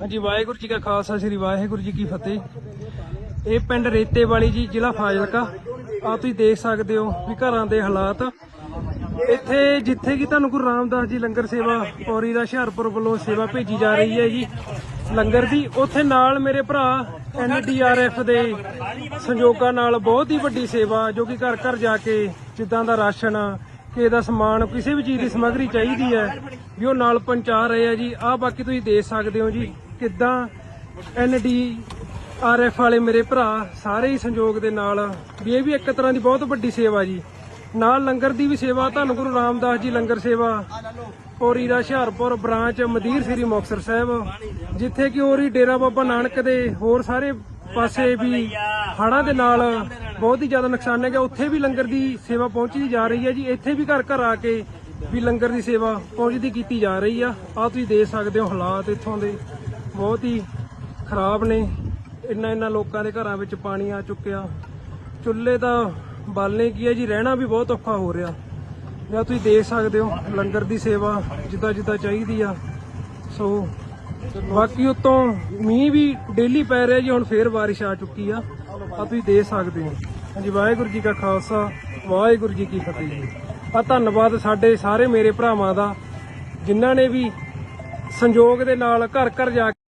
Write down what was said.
ਹਾਂਜੀ, ਵਾਹਿਗੁਰੂ ਜੀ ਕਾ ਖਾਲਸਾ, ਸ੍ਰੀ ਵਾਹਿਗੁਰੂ ਜੀ ਕੀ ਫਤਿਹ। ਇਹ ਪਿੰਡ ਰੇਤੇ ਵਾਲੀ ਜੀ, ਜ਼ਿਲ੍ਹਾ ਫਾਜ਼ਿਲਕਾ। ਆ ਤੁਸੀਂ ਦੇਖ ਸਕਦੇ ਹੋ ਵੀ ਘਰਾਂ ਦੇ ਹਾਲਾਤ। ਇੱਥੇ ਜਿੱਥੇ ਕਿ ਤੁਹਾਨੂੰ ਗੁਰੂ ਰਾਮਦਾਸ ਜੀ ਲੰਗਰ ਸੇਵਾ ਪੌਰੀ ਦਾ ਹੁਸ਼ਿਆਰਪੁਰ ਵੱਲੋਂ ਸੇਵਾ ਭੇਜੀ ਜਾ ਰਹੀ ਹੈ ਜੀ, ਲੰਗਰ ਦੀ, ਉੱਥੇ ਨਾਲ ਮੇਰੇ ਭਰਾ ਐਨਡੀਆਰਐਫ ਦੇ ਸੰਯੋਗਾਂ ਨਾਲ ਬਹੁਤ ਹੀ ਵੱਡੀ ਸੇਵਾ, ਜੋ ਕਿ ਘਰ ਘਰ ਜਾ ਕੇ ਜਿੱਦਾਂ ਦਾ ਰਾਸ਼ਨ, ਕਿਸੇ ਦਾ ਸਮਾਨ, ਕਿਸੇ ਵੀ ਚੀਜ਼ ਦੀ ਸਮੱਗਰੀ ਚਾਹੀਦੀ ਹੈ, ਵੀ ਉਹ ਨਾਲ ਪਹੁੰਚਾ ਰਹੇ ਆ ਜੀ। ਆਹ ਬਾਕੀ ਤੁਸੀਂ ਦੇਖ ਸਕਦੇ ਹੋ ਜੀ ਕਿੱਦਾਂ ਐਨਡੀ ਆਰਐਫ ਵਾਲੇ ਮੇਰੇ ਭਰਾ ਸਾਰੇ ਹੀ ਸੰਯੋਗ ਦੇ ਨਾਲ ਵੀ ਇਹ ਵੀ ਇੱਕ ਤਰ੍ਹਾਂ ਦੀ ਬਹੁਤ ਵੱਡੀ ਸੇਵਾ ਜੀ। ਨਾਲ ਲੰਗਰ ਦੀ ਵੀ ਸੇਵਾ, ਧੰਨ ਗੁਰੂ ਰਾਮਦਾਸ ਜੀ ਲੰਗਰ ਸੇਵਾ। ਪੌਰੀ ਦਾ ਹੁਸ਼ਿਆਰਪੁਰ ਬ੍ਰਾਂਚ ਮਦੀਰ ਸ੍ਰੀ ਮੁਕਤਸਰ ਸਾਹਿਬ, ਜਿੱਥੇ ਕਿ ਹੋਰੀ ਡੇਰਾ ਬਾਬਾ ਨਾਨਕ ਦੇ ਹੋਰ ਸਾਰੇ ਪਾਸੇ ਵੀ ਹੜ੍ਹਾਂ ਦੇ ਨਾਲ ਬਹੁਤ ਹੀ ਜ਼ਿਆਦਾ ਨੁਕਸਾਨ ਹੈ ਗਿਆ ਉੱਥੇ ਵੀ ਲੰਗਰ ਦੀ ਸੇਵਾ ਪਹੁੰਚਦੀ ਜਾ ਰਹੀ ਹੈ ਜੀ। ਇੱਥੇ ਵੀ ਘਰ ਘਰ ਆ ਕੇ ਵੀ ਲੰਗਰ ਦੀ ਸੇਵਾ ਪਹੁੰਚਦੀ ਕੀਤੀ ਜਾ ਰਹੀ ਆ। ਆ ਤੁਸੀਂ ਦੇਖ ਸਕਦੇ ਹੋ ਹਾਲਾਤ ਇੱਥੋਂ ਦੇ। ਬਹੁਤ ਹੀ ਖਰਾਬ ਨੇ। ਇੰਨਾ ਇੰਨਾ ਲੋਕਾਂ ਦੇ ਘਰਾਂ ਵਿੱਚ ਪਾਣੀ ਆ ਚੁੱਕਿਆ। ਚੁੱਲ੍ਹੇ ਤਾਂ ਬਾਲਣੇ ਕੀ ਹੈ ਜੀ, ਰਹਿਣਾ ਵੀ ਬਹੁਤ ਔਖਾ ਹੋ ਰਿਹਾ। ਜਾਂ ਤੁਸੀਂ ਦੇਖ ਸਕਦੇ ਹੋ, ਲੰਗਰ ਦੀ ਸੇਵਾ ਜਿੱਦਾਂ ਜਿੱਦਾਂ ਚਾਹੀਦੀ ਆ। ਸੋ, ਬਾਕੀ ਉਤੋਂ ਮੀਂਹ ਵੀ ਡੇਲੀ ਪੈ ਰਿਹਾ ਜੀ, ਹੁਣ ਫੇਰ ਬਾਰਿਸ਼ ਆ ਚੁੱਕੀ ਆ। ਆ ਤੁਸੀਂ ਦੇਖ ਸਕਦੇ ਹੋ। ਹਾਂਜੀ, ਵਾਹਿਗੁਰੂ ਜੀ ਕਾ ਖਾਲਸਾ, ਵਾਹਿਗੁਰੂ ਜੀ ਕੀ ਫਤਿਹ ਜੀ। ਆ ਧੰਨਵਾਦ ਸਾਡੇ ਸਾਰੇ ਮੇਰੇ ਭਰਾਵਾਂ ਦਾ, ਜਿਨ੍ਹਾਂ ਨੇ ਵੀ ਸੰਯੋਗ ਦੇ ਨਾਲ ਘਰ ਘਰ ਜਾ ਕੇ